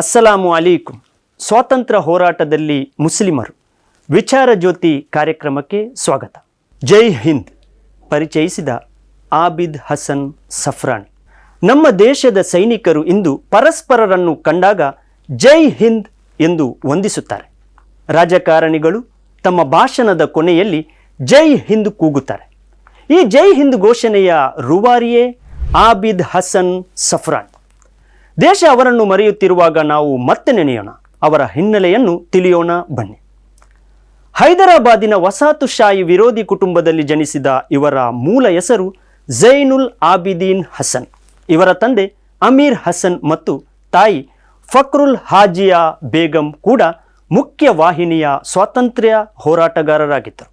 ಅಸ್ಸಲಾಮು ಅಲೈಕುಂ. ಸ್ವಾತಂತ್ರ್ಯ ಹೋರಾಟದಲ್ಲಿ ಮುಸ್ಲಿಮರು. ವಿಚಾರ ಜ್ಯೋತಿ ಕಾರ್ಯಕ್ರಮಕ್ಕೆ ಸ್ವಾಗತ. ಜೈ ಹಿಂದ್. ಪರಿಚಯಿಸಿದ ಆಬಿದ್ ಹಸನ್ ಸಫ್ರಾನ್ ನಮ್ಮ ದೇಶದ ಸೈನಿಕರು ಇಂದು ಪರಸ್ಪರರನ್ನು ಕಂಡಾಗ ಜೈ ಹಿಂದ್ ಎಂದು ವಂದಿಸುತ್ತಾರೆ. ರಾಜಕಾರಣಿಗಳು ತಮ್ಮ ಭಾಷಣದ ಕೊನೆಯಲ್ಲಿ ಜೈ ಹಿಂದ್ ಕೂಗುತ್ತಾರೆ. ಈ ಜೈ ಹಿಂದ್ ಘೋಷಣೆಯ ರೂವಾರಿಯೇ ಆಬಿದ್ ಹಸನ್ ಸಫ್ರಾನ್ ದೇಶ ಅವರನ್ನು ಮರೆಯುತ್ತಿರುವಾಗ ನಾವು ಮತ್ತೆ ನೆನೆಯೋಣ. ಅವರ ಹಿನ್ನೆಲೆಯನ್ನು ತಿಳಿಯೋಣ, ಬನ್ನಿ. ಹೈದರಾಬಾದಿನ ವಸಾತುಶಾಹಿ ವಿರೋಧಿ ಕುಟುಂಬದಲ್ಲಿ ಜನಿಸಿದ ಇವರ ಮೂಲ ಹೆಸರು ಜೈನುಲ್ ಆಬಿದೀನ್ ಹಸನ್. ಇವರ ತಂದೆ ಅಮೀರ್ ಹಸನ್ ಮತ್ತು ತಾಯಿ ಫಕ್ರುಲ್ ಹಾಜಿಯಾ ಬೇಗಂ ಕೂಡ ಮುಖ್ಯ ವಾಹಿನಿಯ ಸ್ವಾತಂತ್ರ್ಯ ಹೋರಾಟಗಾರರಾಗಿದ್ದರು.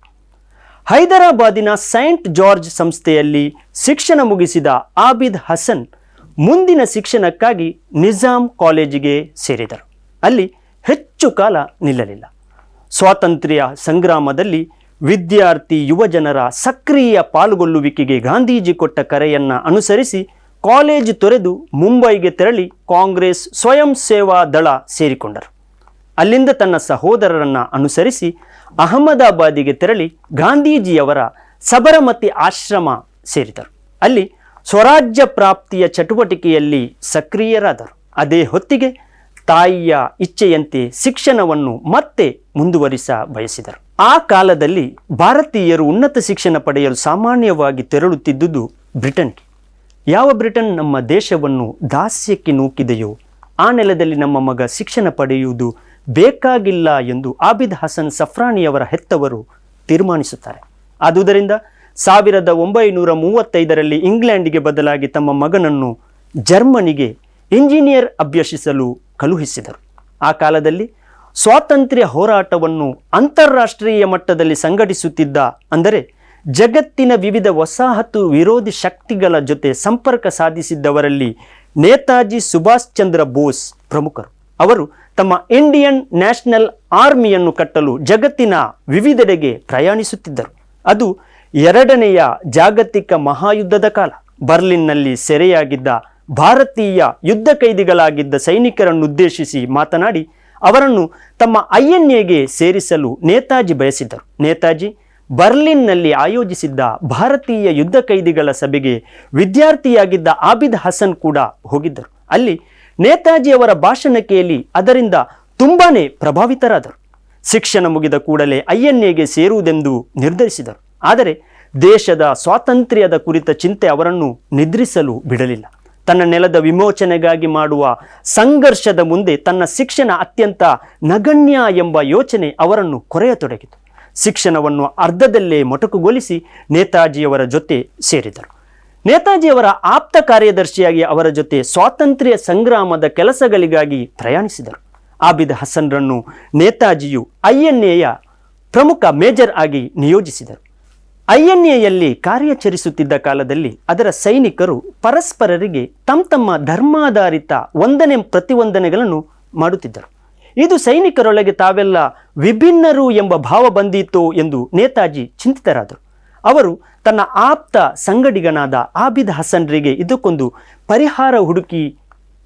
ಹೈದರಾಬಾದಿನ ಸೈಂಟ್ ಜಾರ್ಜ್ ಸಂಸ್ಥೆಯಲ್ಲಿ ಶಿಕ್ಷಣ ಮುಗಿಸಿದ ಆಬಿದ್ ಹಸನ್ ಮುಂದಿನ ಶಿಕ್ಷಣಕ್ಕಾಗಿ ನಿಜಾಂ ಕಾಲೇಜಿಗೆ ಸೇರಿದರು. ಅಲ್ಲಿ ಹೆಚ್ಚು ಕಾಲ ನಿಲ್ಲಲಿಲ್ಲ. ಸ್ವಾತಂತ್ರ್ಯ ಸಂಗ್ರಾಮದಲ್ಲಿ ವಿದ್ಯಾರ್ಥಿ ಯುವಜನರ ಸಕ್ರಿಯ ಪಾಲ್ಗೊಳ್ಳುವಿಕೆಗೆ ಗಾಂಧೀಜಿ ಕೊಟ್ಟ ಕರೆಯನ್ನು ಅನುಸರಿಸಿ ಕಾಲೇಜು ತೊರೆದು ಮುಂಬೈಗೆ ತೆರಳಿ ಕಾಂಗ್ರೆಸ್ ಸ್ವಯಂ ಸೇವಾ ದಳ ಸೇರಿಕೊಂಡರು. ಅಲ್ಲಿಂದ ತನ್ನ ಸಹೋದರರನ್ನು ಅನುಸರಿಸಿ ಅಹಮದಾಬಾದಿಗೆ ತೆರಳಿ ಗಾಂಧೀಜಿಯವರ ಸಬರಮತಿ ಆಶ್ರಮ ಸೇರಿದರು. ಅಲ್ಲಿ ಸ್ವರಾಜ್ಯ ಪ್ರಾಪ್ತಿಯ ಚಟುವಟಿಕೆಯಲ್ಲಿ ಸಕ್ರಿಯರಾದರು. ಅದೇ ಹೊತ್ತಿಗೆ ತಾಯಿಯ ಇಚ್ಛೆಯಂತೆ ಶಿಕ್ಷಣವನ್ನು ಮತ್ತೆ ಮುಂದುವರಿಸ ಬಯಸಿದರು. ಆ ಕಾಲದಲ್ಲಿ ಭಾರತೀಯರು ಉನ್ನತ ಶಿಕ್ಷಣ ಪಡೆಯಲು ಸಾಮಾನ್ಯವಾಗಿ ತೆರಳುತ್ತಿದ್ದುದು ಬ್ರಿಟನ್ಗೆ. ಯಾವ ಬ್ರಿಟನ್ ನಮ್ಮ ದೇಶವನ್ನು ದಾಸ್ಯಕ್ಕೆ ನೂಕಿದೆಯೋ, ಆ ನೆಲದಲ್ಲಿ ನಮ್ಮ ಮಗ ಶಿಕ್ಷಣ ಪಡೆಯುವುದು ಬೇಕಾಗಿಲ್ಲ ಎಂದು ಆಬಿದ್ ಹಸನ್ ಸಫ್ರಾನಿಯವರ ಹೆತ್ತವರು ತೀರ್ಮಾನಿಸುತ್ತಾರೆ. ಆದುದರಿಂದ ಸಾವಿರದ ಒಂಬೈನೂರ ಮೂವತ್ತೈದರಲ್ಲಿ ಇಂಗ್ಲೆಂಡಿಗೆ ಬದಲಾಗಿ ತಮ್ಮ ಮಗನನ್ನು ಜರ್ಮನಿಗೆ ಇಂಜಿನಿಯರ್ ಅಭ್ಯಸಿಸಲು ಕಳುಹಿಸಿದರು. ಆ ಕಾಲದಲ್ಲಿ ಸ್ವಾತಂತ್ರ್ಯ ಹೋರಾಟವನ್ನು ಅಂತಾರಾಷ್ಟ್ರೀಯ ಮಟ್ಟದಲ್ಲಿ ಸಂಘಟಿಸುತ್ತಿದ್ದ ಅಂದರೆ ಜಗತ್ತಿನ ವಿವಿಧ ವಸಾಹತು ವಿರೋಧಿ ಶಕ್ತಿಗಳ ಜೊತೆ ಸಂಪರ್ಕ ಸಾಧಿಸಿದ್ದವರಲ್ಲಿ ನೇತಾಜಿ ಸುಭಾಷ್ ಚಂದ್ರ ಬೋಸ್ ಪ್ರಮುಖರು. ಅವರು ತಮ್ಮ ಇಂಡಿಯನ್ ನ್ಯಾಷನಲ್ ಆರ್ಮಿಯನ್ನು ಕಟ್ಟಲು ಜಗತ್ತಿನ ವಿವಿಧೆಡೆಗೆ ಪ್ರಯಾಣಿಸುತ್ತಿದ್ದರು. ಅದು ಎರಡನೆಯ ಜಾಗತಿಕ ಮಹಾಯುದ್ಧದ ಕಾಲ. ಬರ್ಲಿನ್ನಲ್ಲಿ ಸೆರೆಯಾಗಿದ್ದ ಭಾರತೀಯ ಯುದ್ಧ ಕೈದಿಗಳಾಗಿದ್ದ ಸೈನಿಕರನ್ನುದ್ದೇಶಿಸಿ ಮಾತನಾಡಿ, ಅವರನ್ನು ತಮ್ಮ ಐ ಎನ್ ಎಗೆ ಸೇರಿಸಲು ನೇತಾಜಿ ಬಯಸಿದ್ದರು. ನೇತಾಜಿ ಬರ್ಲಿನ್ನಲ್ಲಿ ಆಯೋಜಿಸಿದ್ದ ಭಾರತೀಯ ಯುದ್ಧ ಕೈದಿಗಳ ಸಭೆಗೆ ವಿದ್ಯಾರ್ಥಿಯಾಗಿದ್ದ ಆಬಿದ್ ಹಸನ್ ಕೂಡ ಹೋಗಿದ್ದರು. ಅಲ್ಲಿ ನೇತಾಜಿಯವರ ಭಾಷಣ ಕೇಳಿ ಅದರಿಂದ ತುಂಬಾನೇ ಪ್ರಭಾವಿತರಾದರು. ಶಿಕ್ಷಣ ಮುಗಿದ ಕೂಡಲೇ ಐ ಎನ್ ಎಗೆ ಸೇರುವುದೆಂದು ನಿರ್ಧರಿಸಿದರು. ಆದರೆ ದೇಶದ ಸ್ವಾತಂತ್ರ್ಯದ ಕುರಿತ ಚಿಂತೆ ಅವರನ್ನು ನಿದ್ರಿಸಲು ಬಿಡಲಿಲ್ಲ. ತನ್ನ ನೆಲದ ವಿಮೋಚನೆಗಾಗಿ ಮಾಡುವ ಸಂಘರ್ಷದ ಮುಂದೆ ತನ್ನ ಶಿಕ್ಷಣ ಅತ್ಯಂತ ನಗಣ್ಯ ಎಂಬ ಯೋಚನೆ ಅವರನ್ನು ಕೊರೆಯತೊಡಗಿತು. ಶಿಕ್ಷಣವನ್ನು ಅರ್ಧದಲ್ಲೇ ಮೊಟಕುಗೊಳಿಸಿ ನೇತಾಜಿಯವರ ಜೊತೆ ಸೇರಿದರು. ನೇತಾಜಿಯವರ ಆಪ್ತ ಕಾರ್ಯದರ್ಶಿಯಾಗಿ ಅವರ ಜೊತೆ ಸ್ವಾತಂತ್ರ್ಯ ಸಂಗ್ರಾಮದ ಕೆಲಸಗಳಿಗಾಗಿ ಪ್ರಯಾಣಿಸಿದರು. ಆಬಿದ್ ಹಸನ್ರನ್ನು ನೇತಾಜಿಯು ಐ ಎಯ ಪ್ರಮುಖ ಮೇಜರ್ ಆಗಿ ನಿಯೋಜಿಸಿದರು. ಐ ಎನ್ ಎಯಲ್ಲಿ ಕಾರ್ಯಾಚರಿಸುತ್ತಿದ್ದ ಕಾಲದಲ್ಲಿ ಅದರ ಸೈನಿಕರು ಪರಸ್ಪರರಿಗೆ ತಮ್ಮ ತಮ್ಮ ಧರ್ಮಾಧಾರಿತ ವಂದನೆ ಪ್ರತಿವಂದನೆಗಳನ್ನು ಮಾಡುತ್ತಿದ್ದರು. ಇದು ಸೈನಿಕರೊಳಗೆ ತಾವೆಲ್ಲ ವಿಭಿನ್ನರು ಎಂಬ ಭಾವ ಬಂದಿತ್ತು ಎಂದು ನೇತಾಜಿ ಚಿಂತಿತರಾದರು. ಅವರು ತನ್ನ ಆಪ್ತ ಸಂಗಡಿಗನಾದ ಆಬಿದ್ ಹಸನ್ರಿಗೆ ಇದಕ್ಕೊಂದು ಪರಿಹಾರ ಹುಡುಕಿ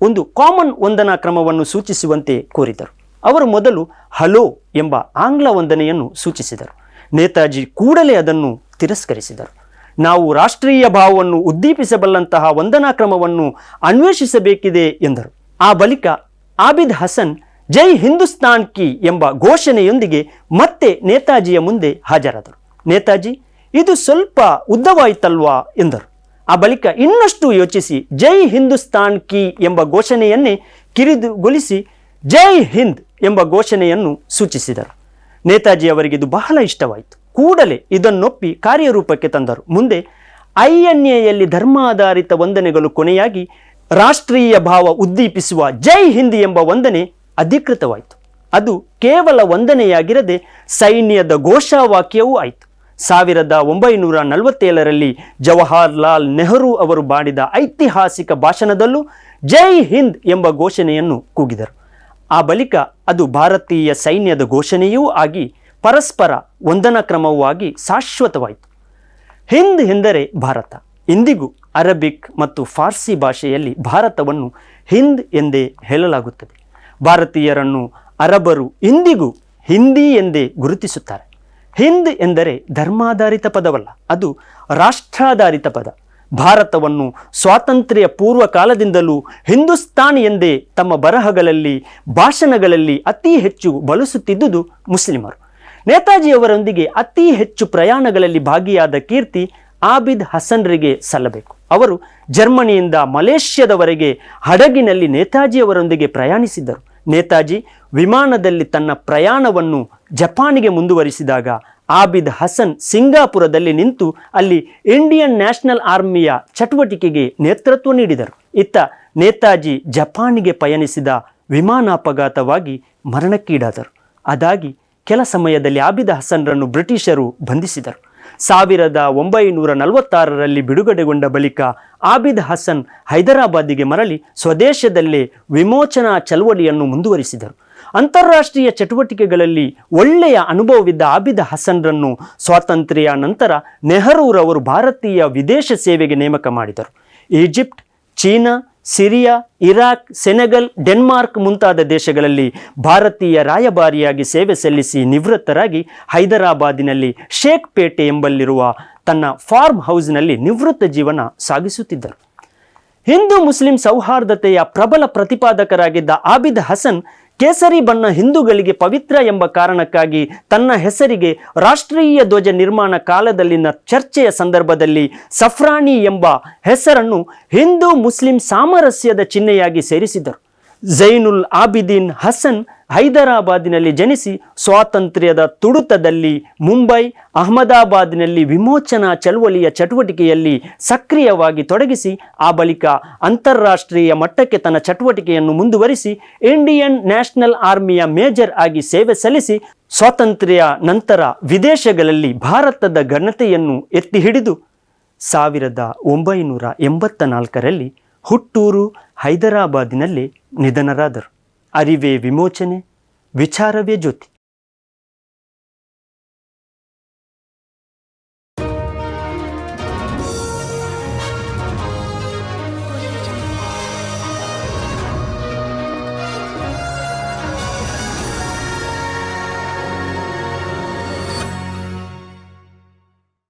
ಒಂದು ಕಾಮನ್ ವಂದನಾ ಕ್ರಮವನ್ನು ಸೂಚಿಸುವಂತೆ ಕೋರಿದರು. ಅವರು ಮೊದಲು ಹಲೋ ಎಂಬ ಆಂಗ್ಲ ವಂದನೆಯನ್ನು ಸೂಚಿಸಿದರು. ನೇತಾಜಿ ಕೂಡಲೇ ಅದನ್ನು ತಿರಸ್ಕರಿಸಿದರು. ನಾವು ರಾಷ್ಟ್ರೀಯ ಭಾವವನ್ನು ಉದ್ದೀಪಿಸಬಲ್ಲಂತಹ ವಂದನಾ ಕ್ರಮವನ್ನು ಅನ್ವೇಷಿಸಬೇಕಿದೆ ಎಂದರು. ಆ ಬಳಿಕ ಆಬಿದ್ ಹಸನ್ ಜೈ ಹಿಂದೂಸ್ತಾನ್ ಕಿ ಎಂಬ ಘೋಷಣೆಯೊಂದಿಗೆ ಮತ್ತೆ ನೇತಾಜಿಯ ಮುಂದೆ ಹಾಜರಾದರು. ನೇತಾಜಿ, ಇದು ಸ್ವಲ್ಪ ಉದ್ದವಾಯಿತಲ್ವಾ ಎಂದರು. ಆ ಬಳಿಕ ಇನ್ನಷ್ಟು ಯೋಚಿಸಿ ಜೈ ಹಿಂದೂಸ್ತಾನ್ ಕಿ ಎಂಬ ಘೋಷಣೆಯನ್ನೇ ಕಿರಿದುಗೊಳಿಸಿ ಜೈ ಹಿಂದ್ ಎಂಬ ಘೋಷಣೆಯನ್ನು ಸೂಚಿಸಿದರು. ನೇತಾಜಿ ಅವರಿಗೆ ಇದು ಬಹಳ ಇಷ್ಟವಾಯಿತು. ಕೂಡಲೇ ಇದನ್ನೊಪ್ಪಿ ಕಾರ್ಯರೂಪಕ್ಕೆ ತಂದರು. ಮುಂದೆ ಐ ಎನ್ ಎಯಲ್ಲಿ ಧರ್ಮಾಧಾರಿತ ವಂದನೆಗಳು ಕೊನೆಯಾಗಿ ರಾಷ್ಟ್ರೀಯ ಭಾವ ಉದ್ದೀಪಿಸುವ ಜೈ ಹಿಂದ್ ಎಂಬ ವಂದನೆ ಅಧಿಕೃತವಾಯಿತು. ಅದು ಕೇವಲ ವಂದನೆಯಾಗಿರದೆ ಸೈನ್ಯದ ಘೋಷವಾಕ್ಯವೂ ಆಯಿತು. ಸಾವಿರದ ಒಂಬೈನೂರ ನಲವತ್ತೇಳರಲ್ಲಿ ಜವಾಹರ್ಲಾಲ್ ನೆಹರು ಅವರು ಮಾಡಿದ ಐತಿಹಾಸಿಕ ಭಾಷಣದಲ್ಲೂ ಜೈ ಹಿಂದ್ ಎಂಬ ಘೋಷಣೆಯನ್ನು ಕೂಗಿದರು. ಆ ಬಳಿಕ ಅದು ಭಾರತೀಯ ಸೈನ್ಯದ ಘೋಷಣೆಯೂ ಆಗಿ ಪರಸ್ಪರ ವಂದನ ಕ್ರಮವಾಗಿ ಶಾಶ್ವತವಾಯಿತು. ಹಿಂದ್ ಎಂದರೆ ಭಾರತ, ಇಂದಿಗೂ ಅರಬಿಕ್ ಮತ್ತು ಫಾರ್ಸಿ ಭಾಷೆಯಲ್ಲಿ ಭಾರತವನ್ನು ಹಿಂದ್ ಎಂದೇ ಹೇಳಲಾಗುತ್ತದೆ. ಭಾರತೀಯರನ್ನು ಅರಬರು ಇಂದಿಗೂ ಹಿಂದಿ ಎಂದೇ ಗುರುತಿಸುತ್ತಾರೆ. ಹಿಂದ್ ಎಂದರೆ ಧರ್ಮಾಧಾರಿತ ಪದವಲ್ಲ, ಅದು ರಾಷ್ಟ್ರಾಧಾರಿತ ಪದ. ಭಾರತವನ್ನು ಸ್ವಾತಂತ್ರ್ಯ ಪೂರ್ವ ಕಾಲದಿಂದಲೂ ಹಿಂದೂಸ್ತಾನ್ ಎಂದೇ ತಮ್ಮ ಬರಹಗಳಲ್ಲಿ, ಭಾಷಣಗಳಲ್ಲಿ ಅತಿ ಹೆಚ್ಚು ಬಳಸುತ್ತಿದ್ದುದು ಮುಸ್ಲಿಮರು. ನೇತಾಜಿಯವರೊಂದಿಗೆ ಅತಿ ಹೆಚ್ಚು ಪ್ರಯಾಣಗಳಲ್ಲಿ ಭಾಗಿಯಾದ ಕೀರ್ತಿ ಆಬಿದ್ ಹಸನ್ರಿಗೆ ಸಲ್ಲಬೇಕು. ಅವರು ಜರ್ಮನಿಯಿಂದ ಮಲೇಷ್ಯಾದವರೆಗೆ ಹಡಗಿನಲ್ಲಿ ನೇತಾಜಿಯವರೊಂದಿಗೆ ಪ್ರಯಾಣಿಸಿದ್ದರು. ನೇತಾಜಿ ವಿಮಾನದಲ್ಲಿ ತನ್ನ ಪ್ರಯಾಣವನ್ನು ಜಪಾನಿಗೆ ಮುಂದುವರಿಸಿದಾಗ ಆಬಿದ್ ಹಸನ್ ಸಿಂಗಾಪುರದಲ್ಲಿ ನಿಂತು ಅಲ್ಲಿ ಇಂಡಿಯನ್ ನ್ಯಾಷನಲ್ ಆರ್ಮಿಯ ಚಟುವಟಿಕೆಗೆ ನೇತೃತ್ವ ನೀಡಿದರು. ಇತ್ತ ನೇತಾಜಿ ಜಪಾನಿಗೆ ಪಯಣಿಸಿದ ವಿಮಾನಾಪಘಾತವಾಗಿ ಮರಣಕ್ಕೀಡಾದರು. ಅದಾಗಿ ಕೆಲ ಸಮಯದಲ್ಲಿ ಆಬಿದ್ ಹಸನ್ರನ್ನು ಬ್ರಿಟಿಷರು ಬಂಧಿಸಿದರು. ಸಾವಿರದ ಒಂಬೈನೂರ ನಲವತ್ತಾರರಲ್ಲಿ ಬಿಡುಗಡೆಗೊಂಡ ಬಳಿಕ ಆಬಿದ್ ಹಸನ್ ಹೈದರಾಬಾದಿಗೆ ಮರಳಿ ಸ್ವದೇಶದಲ್ಲೇ ವಿಮೋಚನಾ ಚಳವಳಿಯನ್ನು ಮುಂದುವರಿಸಿದರು. ಅಂತಾರಾಷ್ಟ್ರೀಯ ಚಟುವಟಿಕೆಗಳಲ್ಲಿ ಒಳ್ಳೆಯ ಅನುಭವವಿದ್ದ ಆಬಿದ್ ಹಸನ್ರನ್ನು ಸ್ವಾತಂತ್ರ್ಯ ನಂತರ ನೆಹರೂರವರು ಭಾರತೀಯ ವಿದೇಶ ಸೇವೆಗೆ ನೇಮಕ ಮಾಡಿದರು. Egypt, China Syria, Iraq, Senegal, Denmark ಮುಂತಾದ ದೇಶಗಳಲ್ಲಿ ಭಾರತೀಯ ರಾಯಭಾರಿಯಾಗಿ ಸೇವೆ ಸಲ್ಲಿಸಿ ನಿವೃತ್ತರಾಗಿ ಹೈದರಾಬಾದಿನಲ್ಲಿ ಶೇಖ್ ಪೇಟೆ ಎಂಬಲ್ಲಿರುವ ತನ್ನ ಫಾರ್ಮ್ ಹೌಸ್ನಲ್ಲಿ ನಿವೃತ್ತ ಜೀವನ ಸಾಗಿಸುತ್ತಿದ್ದರು. ಹಿಂದೂ ಮುಸ್ಲಿಂ ಸೌಹಾರ್ದತೆಯ ಪ್ರಬಲ ಪ್ರತಿಪಾದಕರಾಗಿದ್ದ ಆಬಿದ್ ಹಸನ್ ಕೇಸರಿ ಬಣ್ಣ ಹಿಂದೂಗಳಿಗೆ ಪವಿತ್ರ ಎಂಬ ಕಾರಣಕ್ಕಾಗಿ ತನ್ನ ಹೆಸರಿಗೆ ರಾಷ್ಟ್ರೀಯ ಧ್ವಜ ನಿರ್ಮಾಣ ಕಾಲದಲ್ಲಿನ ಚರ್ಚೆಯ ಸಂದರ್ಭದಲ್ಲಿ ಸಫ್ರಾನಿ ಎಂಬ ಹೆಸರನ್ನು ಹಿಂದೂ ಮುಸ್ಲಿಂ ಸಾಮರಸ್ಯದ ಚಿಹ್ನೆಯಾಗಿ ಸೇರಿಸಿದರು. ಜೈನುಲ್ ಆಬಿದೀನ್ ಹಸನ್ ಹೈದರಾಬಾದಿನಲ್ಲಿ ಜನಿಸಿ ಸ್ವಾತಂತ್ರ್ಯದ ತುಡುತದಲ್ಲಿ ಮುಂಬೈ, ಅಹಮದಾಬಾದಿನಲ್ಲಿ ವಿಮೋಚನಾ ಚಳುವಳಿಯ ಚಟುವಟಿಕೆಯಲ್ಲಿ ಸಕ್ರಿಯವಾಗಿ ತೊಡಗಿಸಿ, ಆ ಬಳಿಕ ಅಂತಾರಾಷ್ಟ್ರೀಯ ಮಟ್ಟಕ್ಕೆ ತನ್ನ ಚಟುವಟಿಕೆಯನ್ನು ಮುಂದುವರಿಸಿ, ಇಂಡಿಯನ್ ನ್ಯಾಷನಲ್ ಆರ್ಮಿಯ ಮೇಜರ್ ಆಗಿ ಸೇವೆ ಸಲ್ಲಿಸಿ, ಸ್ವಾತಂತ್ರ್ಯ ನಂತರ ವಿದೇಶಗಳಲ್ಲಿ ಭಾರತದ ಘನತೆಯನ್ನು ಎತ್ತಿ ಹಿಡಿದು ಸಾವಿರದ ಒಂಬೈನೂರ ಎಂಬತ್ತ ನಾಲ್ಕರಲ್ಲಿ ಹುಟ್ಟೂರು ಹೈದರಾಬಾದಿನಲ್ಲಿ ನಿಧನರಾದರು. ಅರಿವೇ ವಿಮೋಚನೆ ವಿಚಾರವೇ ಜ್ಯೋತಿ